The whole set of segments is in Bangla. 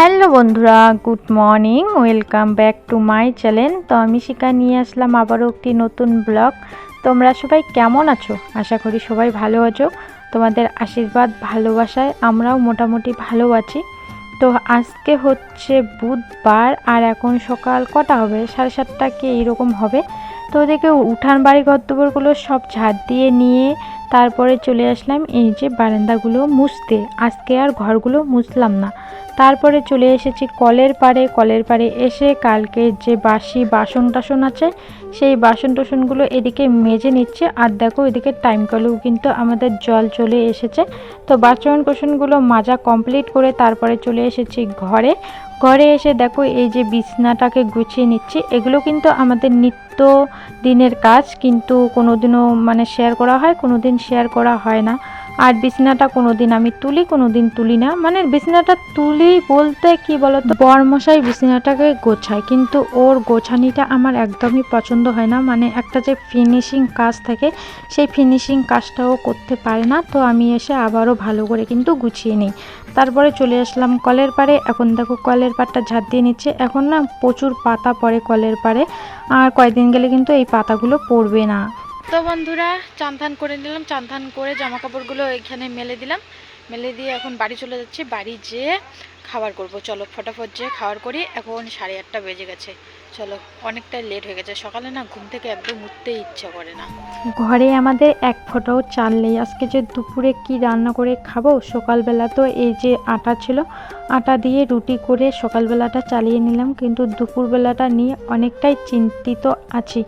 হ্যালো বন্ধুরা, good morning, welcome back to my channel. তো আমি শিকা নিয়ে আসলাম আবারও একটি নতুন ব্লগ। তোমরা সবাই কেমন আছো? আশা করি সবাই ভালো আছো। তোমাদের আশীর্বাদ, ভালোবাসায় আমরাও মোটামুটি ভালো আছি। তো আজকে হচ্ছে বুধবার আর এখন সকাল কটা হবে? সাড়ে সাতটা কি এইরকম হবে? তো ওদেরকে উঠান বাড়ি ঘরদুয়ারগুলো সব ঝাড় দিয়ে নিয়ে তারপরে চলে আসলাম এই যে বারান্দাগুলো মুছতে। আজকে আর ঘরগুলো মুছলাম না। তারপরে চলে এসেছি কলের পাড়ে। কলের পাড়ে এসে কালকে যে বাসি বাসন টাসন আছে, সেই বাসন টাসনগুলো এদিকে মেজে নিচ্ছে। আর দেখো এদিকে টাইম কলেও কিন্তু আমাদের জল চলে এসেছে। তো বাসন কোসনগুলো মাজা কমপ্লিট করে তারপরে চলে এসেছি ঘরে। ঘরে এসে দেখো এই যে বিছনাটাকে গুছিয়ে নিচ্ছি। এগুলো কিন্তু আমাদের নিত্য দিনের কাজ, কিন্তু কোনোদিনও মানে শেয়ার করা হয় কোনো দিন শেয়ার করা হয় না। আর বিছনাটা কোনো দিন আমি তুলি কোনো দিন তুলি না। মানে বিছনাটা তুলি বলতে কি বলতো? বরমশাই বিছনাটাকে গোছায়, কিন্তু ওর গোছানিটা আমার একদমই পছন্দ হয় না। মানে একটা যে ফিনিশিং কাজ থাকে, সেই ফিনিশিং কাজটাও করতে পারে না। তো আমি এসে আবারও ভালো করে কিন্তু গুছিয়ে নিই। তারপরে চলে আসলাম কলের পাড়ে। এখন দেখো কলের পাড়টা ঝাড় দিয়ে নিচ্ছে। এখন না প্রচুর পাতা পড়ে কলের পাড়ে। আর কয়েকদিন গেলে কিন্তু এই পাতাগুলো পড়বে না। তো বন্ধুরা চান্থান করে নিলাম চান্থান করে জামা কাপড়গুলো এখানে মেলে দিলাম। মেলে দিয়ে এখন বাড়ি চলে যাচ্ছি। বাড়ি যেয়ে খাবার করব। চলো, ফটাফট যেয়ে খাবার করি। এখন সাড়ে আটটা বেজে গেছে। চলো, অনেকটাই লেট হয়ে গেছে। সকালে না ঘুম থেকে একদম উঠতে ইচ্ছা করে না। ঘরে আমাদের এক ফোঁটাও চাল নেই। আজকে যে দুপুরে কি রান্না করে খাব, সকালবেলা তো এই যে আটা ছিল, আটা দিয়ে রুটি করে সকালবেলাটা চালিয়ে নিলাম। কিন্তু দুপুরবেলাটা নিয়ে অনেকটাই চিন্তিত আছি।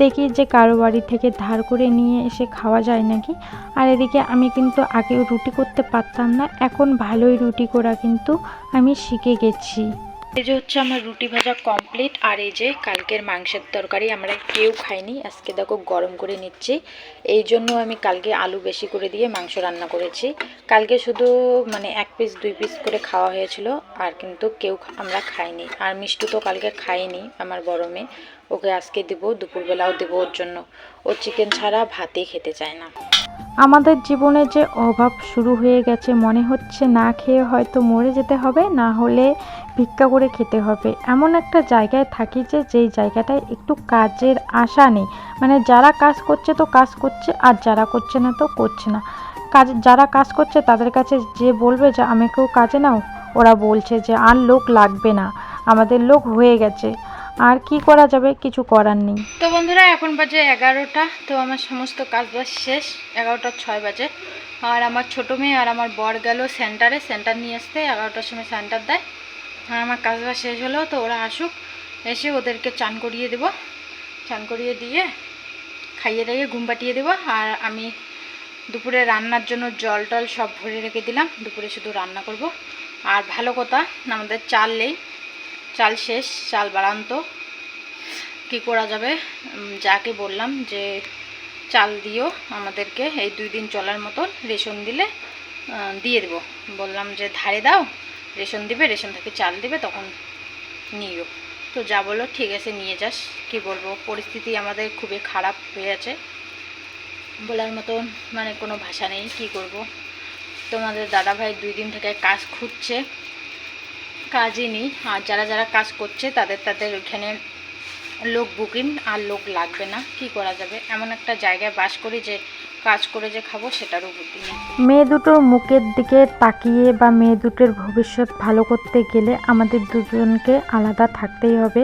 দেখি যে কারও বাড়ি থেকে ধার করে নিয়ে এসে খাওয়া যায় নাকি। আর এদিকে আমি কিন্তু আগে রুটি করতে পারতাম না, এখন ভালোই রুটি করা কিন্তু আমি শিখে গেছি। এই যে হচ্ছে আমার রুটি ভাজা কমপ্লিট আর এই যে কালকের মাংসের তরকারি আমরা কেউ খাইনি। আজকে দেখো গরম করে নিচ্ছি। এই জন্য আমি কালকে আলু বেশি করে দিয়ে মাংস রান্না করেছি। কালকে শুধু মানে এক পিস দুই পিস করে খাওয়া হয়েছিল, আর কিন্তু কেউ আমরা খাইনি। আর মিষ্টি তো কালকে খাইনি, আমার মেয়ে। ওকে আজকে দেবো, দুপুরবেলাও দেবো ওর জন্য। ও চিকেন ছাড়া ভাতই খেতে চায় না। আমাদের জীবনে যে অভাব শুরু হয়ে গেছে, মনে হচ্ছে না খেয়ে হয়তো মরে যেতে হবে, না হলে ভিক্ষা করে খেতে হবে। এমন একটা জায়গায় থাকি যে, যেই জায়গাটায় একটু কাজের আশা নেই। মানে যারা কাজ করছে তো কাজ করছে, আর যারা করছে না তো করছে না। কাজ, যারা কাজ করছে তাদের কাছে যে বলবে যে, আমাকেও কাজে নাও। ওরা বলছে যে, আর লোক লাগবে না। আমাদের লোক হয়ে গেছে। আর কি করা যাবে? কিছু করার নেই। তো বন্ধুরা, এখন বাজে এগারোটা, তো আমার সমস্ত কাজ বাজ শেষ। এগারোটা ছয় বাজে। আর আমার ছোটো মেয়ে আর আমার বর গেল সেন্টারে। সেন্টার নিয়ে আসতে এগারোটার সময় সেন্টার দেয়। আর আমার কাজ বাজ শেষ হলো, তো ওরা আসুক। এসে ওদেরকে চান করিয়ে দেবো। চান করিয়ে দিয়ে খাইয়ে দাইয়ে ঘুম পাঠিয়ে দেবো। আর আমি দুপুরে রান্নার জন্য জল টল সব ভরে রেখে দিলাম। দুপুরে শুধু রান্না করব। আর ভালো কথা, আমাদের চাল নেই। চাল শেষ, চাল বাড়ান্ত। কি করা যাবে? যাকে বললাম যে চাল দিও আমাদেরকে, এই দুই দিন চলার মতন রেশন দিলে দিয়ে দেবো। বললাম যে ধারে দাও, রেশন দিবে, রেশন থেকে চাল দিবে, তখন নিও। তো যা বলো, ঠিক আছে, নিয়ে যাস। কি বলব, পরিস্থিতি আমাদের খুবই খারাপ হয়ে আছে। বলার মতন মানে কোনো ভাষা নেই, কি করব? তোমাদের দাদাভাই দুই দিন থেকে কাজ খুঁজছে। কাজই নেই। আর যারা যারা কাজ করছে, তাদের তাদের ওইখানে লোক বুকিং আর লোক লাগবে না। কি করা যাবে? এমন একটা জায়গায় বাস করি যে, কাজ করে যে খাব, সেটারও বুদ্ধি নেই। মেয়ে দুটোর মুখের দিকে তাকিয়ে বা মেয়ে দুটোর ভবিষ্যৎ ভালো করতে গেলে আমাদের দুজনকে আলাদা থাকতেই হবে।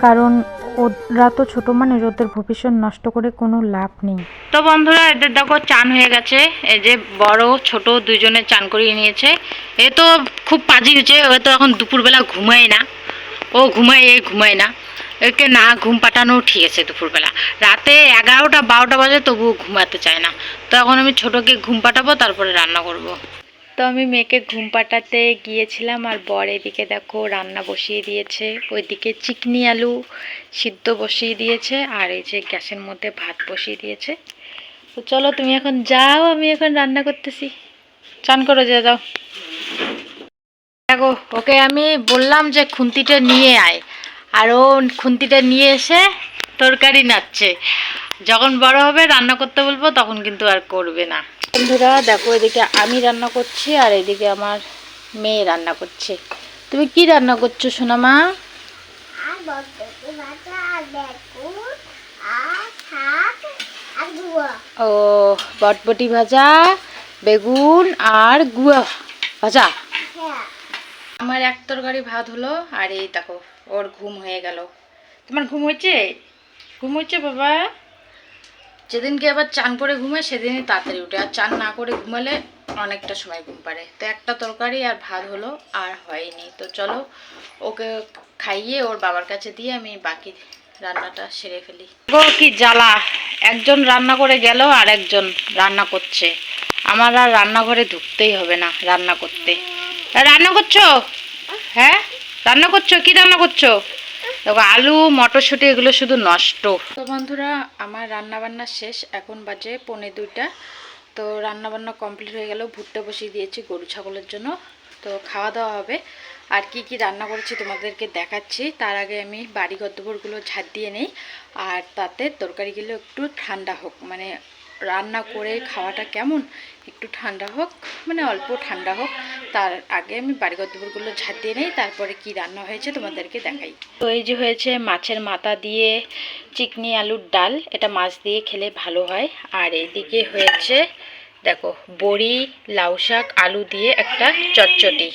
কারণ ওরা তো ছোটো মানুষ ওদের ভবিষ্যৎ নষ্ট করে কোনো লাভ নেই। তো বন্ধুরা, এদের দেখো চান হয়ে গেছে। এই যে বড়, ছোট দুজনে চান করিয়ে নিয়েছে। এ তো খুব পাজি হয়েছে, ও তো এখন দুপুরবেলা ঘুমায় না। ও ঘুমায়, এ ঘুমায় না। একে না ঘুম পাঠানো ঠিক আছে দুপুরবেলা। রাতে এগারোটা, বারোটা বাজে তবুও ঘুমাতে চায় না। তো এখন আমি ছোটোকে ঘুম পাঠাবো, তারপরে রান্না করব। তো আমি মেয়েকে ঘুম পাটাতে গিয়েছিলাম আর বর এদিকে দেখো রান্না বসিয়ে দিয়েছে, ওইদিকে চিকনি আলু সিদ্ধ বসিয়ে দিয়েছে আর এই যে গ্যাসের মধ্যে ভাত বসিয়ে দিয়েছে। তো চলো তুমি এখন যাও, আমি এখন রান্না করতেছি। চান করো, যা যাও। দেখো, ওকে আমি বললাম যে খুন্তিটা নিয়ে আয়। আর ও খুন্তিটা নিয়ে এসে তরকারি নাচ্ছে যখন বড় হবে, রান্না করতে বলব, তখন কিন্তু আর করবে না। বন্ধুরা দেখো এদিকে আমি রান্না করছি আর এদিকে আমার মেয়ে রান্না করছে। তুমি কি রান্না করছ সোনামা ও বটবটি ভাজা বেগুন আর গুয়া ভাজা। হ্যাঁ। আমার এক তরকারি ভাত হলো আর এই দেখো ওর ঘুম হয়ে গেল। তোমার ঘুম হয়েছে? ঘুম হয়েছে বাবা? যেদিনকে আবার চান করে ঘুমায় সেদিনই তাড়াতাড়ি উঠে। আর চান না করে ঘুমালে অনেকটা সময় ঘুম পারে তো একটা তরকারি আর ভাত হলো, আর হয়নি। তো চলো, ওকে খাইয়ে ওর বাবার কাছে দিয়ে আমি বাকি রান্নাটা সেরে ফেলি। কি জ্বালা। একজন রান্না করে গেল, আর একজন রান্না করছে। আমার আর রান্নাঘরে ঢুকতেই হবে না রান্না করতে। রান্না করছ? হ্যাঁ? রান্না করছ? কি রান্না করছ? দেখো, আলু, মটরশুঁটি, এগুলো শুধু নষ্ট। তো বন্ধুরা, আমার রান্না বান্না শেষ, এখন বাজে পৌনে দুইটা। তো রান্না বান্না কমপ্লিট হয়ে গেল, ভুট্টা বসিয়ে দিয়েছি গরু ছাগলের জন্য। তো খাওয়া দাওয়া হবে। আর কি কি রান্না করেছি তোমাদেরকে দেখাচ্ছি। তার আগে আমি বাড়ি গদ্দপুরগুলো ঝাড় দিয়ে নেই। আর তাতে তরকারিগুলো একটু ঠান্ডা হোক মানে রান্না করে খাওয়াটা কেমন? একটু ঠান্ডা হোক মানে অল্প ঠান্ডা হোক। তার আগে আমি বাড়িঘর দুপুরগুলো ঝাঁট দিয়ে নেই, তারপরে কি রান্না হয়েছে তোমাদেরকে দেখাই। তো এই যে হয়েছে মাছের মাথা দিয়ে চিকনি আলুর ডাল, এটা মাছ দিয়ে খেলে ভালো হয়। আর এদিকে হয়েছে, দেখো, বড়ি, লাউ শাক, আলু দিয়ে একটা চটচটি।